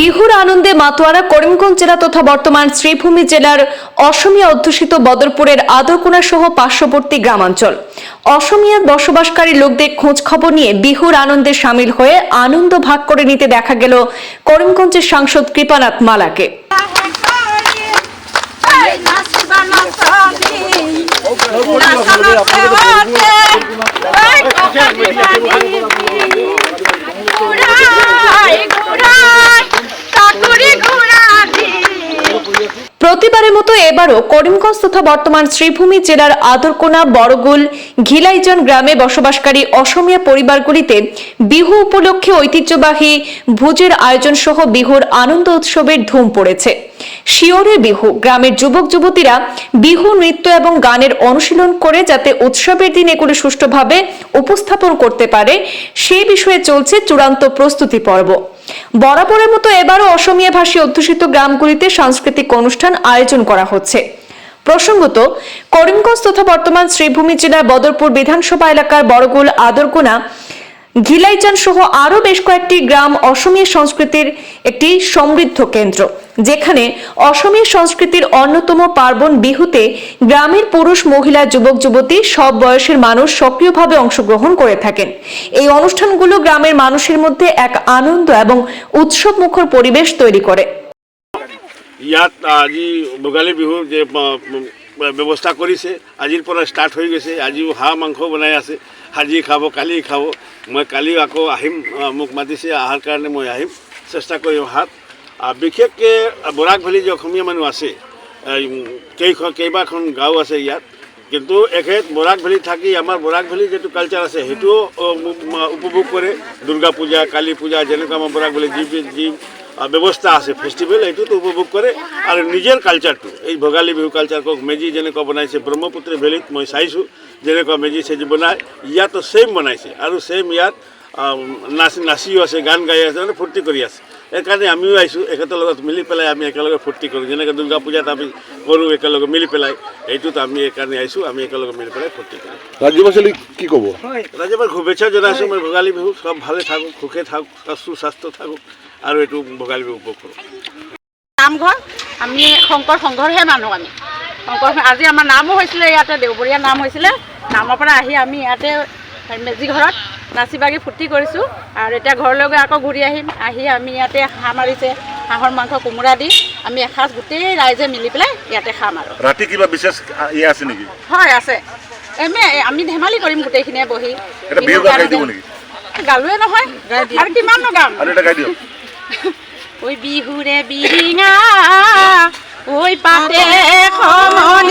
বিহুর আনন্দে মাতোয়ারা করিমগঞ্জ জেলা তথা বর্তমান শ্রীভূমি জেলার অসমিয়া অধ্যুষিত বদরপুরের আদরকোনা সহ পার্শ্ববর্তী গ্রামাঞ্চল। অসমিয়া বসবাসকারী লোকদের খোঁজ খবর নিয়ে বিহুর আনন্দে সামিল হয়ে আনন্দ ভাগ করে নিতে দেখা গেল করিমগঞ্জের সাংসদ কৃপানাথ মালাকে। প্রতিবারের মতো এবারও করিমগঞ্জ তথা বর্তমান শ্রীভূমি জেলার আদরকোনা, বড়গুল, ঘিলাইজন গ্রামে বসবাসকারী অসমীয়া পরিবারগুলিতে বিহু উপলক্ষে ঐতিহ্যবাহী ভোজের আয়োজন সহ বিহুর আনন্দ উৎসবের ধুম পড়েছে। শিওরে বিহু, গ্রামের যুবক যুবতীরা বিহু নৃত্য এবং গানের অনুশীলন করে যাতে উৎসবের দিন এগুলি সুষ্ঠুভাবে উপস্থাপন করতে পারে সেই বিষয়ে চলছে চূড়ান্ত প্রস্তুতি পর্ব। বরাবরের মতো এবারও অসমীয়া ভাষী অধ্যুষিত গ্রামগুলিতে সাংস্কৃতিক অনুষ্ঠান আয়োজন করা হচ্ছে। প্রসঙ্গত, করিমগঞ্জ তথা বর্তমান শ্রীভূমি জেলার বদরপুর বিধানসভা এলাকার বড়গুল আদরকোনা ঘিলাইচান সহ আরও বেশ কয়েকটি গ্রাম অসমীয়া সংস্কৃতির একটি সমৃদ্ধ কেন্দ্র, যেখানে অসমীয়া সংস্কৃতির অন্যতম পার্বণ বিহুতে গ্রামের পুরুষ, মহিলা, যুবক, যুবতী সব বয়সের মানুষ সক্রিয়ভাবে অংশগ্রহণ করে থাকেন। এই অনুষ্ঠানগুলো গ্রামের মানুষের মধ্যে এক আনন্দ এবং উৎসব মুখর পরিবেশ তৈরি করে। ইয়াত আজি ভোগালী বিহুৰ যে ব্যৱস্থা কৰিছে। আজিৰ পৰা ষ্টাৰ্ট হৈ গৈছে। আজিও হাঁহ মাংস বনাই আছে। আজি খাব কালি খাব। মই কালি আকৌ আহিম। মোক মাতিছে অহাৰ কাৰণে মই আহিম। চেষ্টা কৰিম অহাত আ, বিশেষকৈ বৰাক ভেলী যে অসমীয়া মানুহ আছে কেইখন কেইবাখন গাঁও আছে ইয়াত। কিন্তু এখেত বৰাক ভেলীত থাকি আমাৰ বৰাক ভেলীৰ যিটো কালচাৰ আছে সেইটোও উপভোগ কৰে। দুৰ্গা পূজা কালী পূজা যেনেকুৱা আমাৰ বৰাক ভেলী যি যি আ, ব্যৱস্থা আছে ফেষ্টিভেল সেইটোতো উপভোগ কৰে আৰু নিজৰ কালচাৰটো এই ভোগালী বিহু কালচাৰ কওক মেজি যেনেকুৱা বনাইছে ব্ৰহ্মপুত্ৰ ভেলীত মই চাইছোঁ যেনেকুৱা মেজি চেজি বনায় ইয়াতো ছেইম বনাইছে আৰু ছেইম ইয়াত নাচ নাচিও আছে গান গাই আছে মানে ফূৰ্তি কৰি আছে। সেইকাৰণে আমিও আহিছোঁ এখেতৰ লগত মিলি পেলাই আমি একেলগে ফূৰ্তি কৰোঁ। যেনেকৈ দুৰ্গা পূজাত আমি কৰোঁ একেলগে মিলি পেলাই এইটোত আমি এইকাৰণে আহিছোঁ আমি একেলগে মিলি পেলাই ফূৰ্তি কৰোঁ। ৰাজ্যবাসীলৈ কি ক'ব? ৰাজ্যপাল শুভেচ্ছা জনাইছোঁ মই ভোগালী বিহু চব ভালে থাকক সুখে থাকক সুস্বাস্থ্য থাকক। আৰু এইটো ভোগালী বিহু উপভোগ কৰোঁ। নামঘৰ? আমি শংকৰ সংঘৰহে মানুহ আমি। শংকৰ আজি আমাৰ নামো হৈছিলে ইয়াতে দেওবৰীয়া নাম হৈছিলে। নামৰ পৰা আহি আমি ইয়াতে মেজি ঘৰত নাচি বাগি ফূৰ্তি কৰিছোঁ। আৰু এতিয়া ঘৰলৈ গৈ আকৌ ঘূৰি আহিম। আহি আমি ইয়াতে হাঁহ মাৰিছে হাঁহৰ মাংস কোমোৰা দি আমি এসাঁজ গোটেই ৰাইজে মিলি পেলাই ইয়াতে খাম আৰু ৰাতি কিবা বিশেষ ইয়ে আছে নেকি? হয় আছে। এমে আমি ধেমালি কৰিম গোটেইখিনিয়ে বহি। গালোৱে নহয়। আৰু কিমাননো গাম? আৰু বিহুরে গাই ওই পাতে সমনি